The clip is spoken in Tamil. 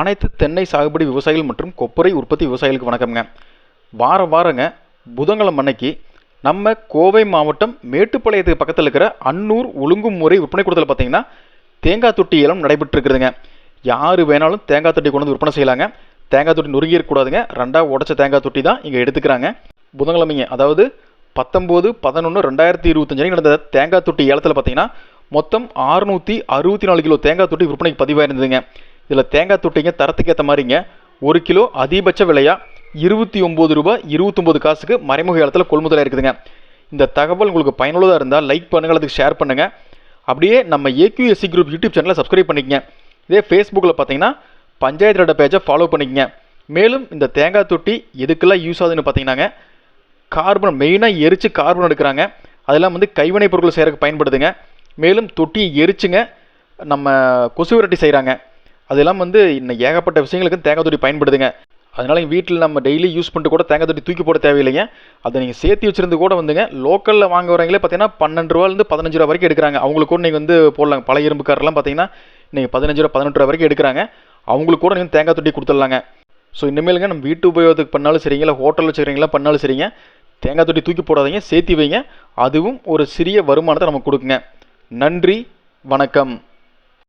அனைத்து தென்னை சாகுபடி விவசாயிகள் மற்றும் கொப்பரை உற்பத்தி விவசாயிகளுக்கு வணக்கம்ங்க. வாரம் வாரங்க புதன்கிழமை அன்னைக்கு நம்ம கோவை மாவட்டம் மேட்டுப்பாளையத்துக்கு பக்கத்தில் இருக்கிற அன்னூர் ஒழுங்குமுறை விற்பனை கூடத்தில் பார்த்தீங்கன்னா தேங்காய் தொட்டி ஏலம் நடைபெற்றுருக்குதுங்க. யார் வேணாலும் தேங்காய் தொட்டி கொண்டு வந்து விற்பனை செய்யலாங்க. தேங்காய் தொட்டி நொறுங்கி ரெண்டாக உடச்ச தேங்காய் தொட்டி தான் இங்கே எடுத்துக்கிறாங்க. புதன்கிழமைங்க அதாவது பத்தொம்போது பதினொன்று ரெண்டாயிரத்தி இருபத்தஞ்சு நடந்த தேங்காய் தொட்டி ஏலத்தில் பார்த்தீங்கன்னா மொத்தம் அறுநூற்றி அறுபத்தி நாலு கிலோ தேங்காய் தொட்டி விற்பனைக்கு பதிவாயிருந்ததுங்க. இதில் தேங்காய் தொட்டிங்க தரத்துக்கு ஏற்ற மாதிரிங்க. ஒரு கிலோ அதிகபட்ச விலையாக இருபத்தி ஒம்பது ரூபாய் இருபத்தொம்போது காசுக்கு மறைமுக இடத்துல கொள்முதலாக இருக்குதுங்க இந்த தகவல் உங்களுக்கு பயனுள்ளதாக இருந்தால் லைக் பண்ணுங்கள் அதுக்கு ஷேர் பண்ணுங்கள் அப்படியே நம்ம ஏக்யூஎஸ்சி குரூப் யூடியூப் சேனலை சப்ஸ்கிரைப் பண்ணிக்கங்க. இதே ஃபேஸ்புக்கில் பார்த்தீங்கன்னா பஞ்சாயத்து ரெட்ட பேஜை ஃபாலோ பண்ணிக்கங்க. மேலும் இந்த தேங்காய் தொட்டி எதுக்கெல்லாம் யூஸ் ஆகுதுன்னு பார்த்தீங்கன்னாங்க கார்பன் மெயினாக எரித்து கார்பன் எடுக்கிறாங்க. அதெல்லாம் வந்து கைவினைப் பொருட்கள் செய்கிறதுக்கு பயன்படுதுங்க. மேலும் தொட்டியை எரிச்சுங்க நம்ம கொசு விரட்டி செய்கிறாங்க அதெல்லாம் வந்து இன்னும் ஏகப்பட்ட விஷயங்களுக்கு தேங்காய் தொட்டி பயன்படுதுங்க. அதனால் எங்கள் வீட்டில் நம்ம டெய்லி யூஸ் பண்ணிட்டு கூட தேங்காய் தொட்டி தூக்கி போட தேவையில்லைங்க. அதை நீங்கள் சேர்த்து வச்சுருந்து கூட வந்துங்க லோக்கலில் வாங்க வரவங்களே பார்த்தீங்கன்னா பன்னெண்டு ரூபாலேருந்து பதினஞ்சு ரூபா வரைக்கும் எடுக்கிறாங்க. அவங்களுக்கு கூட நீங்கள் வந்து போடலாங்க. பழைய இரும்புக்காரெல்லாம் பார்த்தீங்கன்னா நீங்கள் பதினஞ்சு ரூபா பதினெட்டு ரூபா வரைக்கும் எடுக்கிறாங்க. அவங்களுக்கு கூட நீங்கள் தேங்காய் தொட்டி கொடுத்துடலாங்க. ஸோ இனிமேலுங்க நம்ம வீட்டு உபயோகத்துக்கு பண்ணாலும் சரிங்க இல்லை ஹோட்டல் வச்சுக்கிறீங்களா பண்ணாலும் சரிங்க தேங்காய் தொட்டி தூக்கி போடாதீங்க சேர்த்தி வைங்க. அதுவும் ஒரு சிறிய வருமானத்தை நமக்கு கொடுக்குங்க. நன்றி வணக்கம்.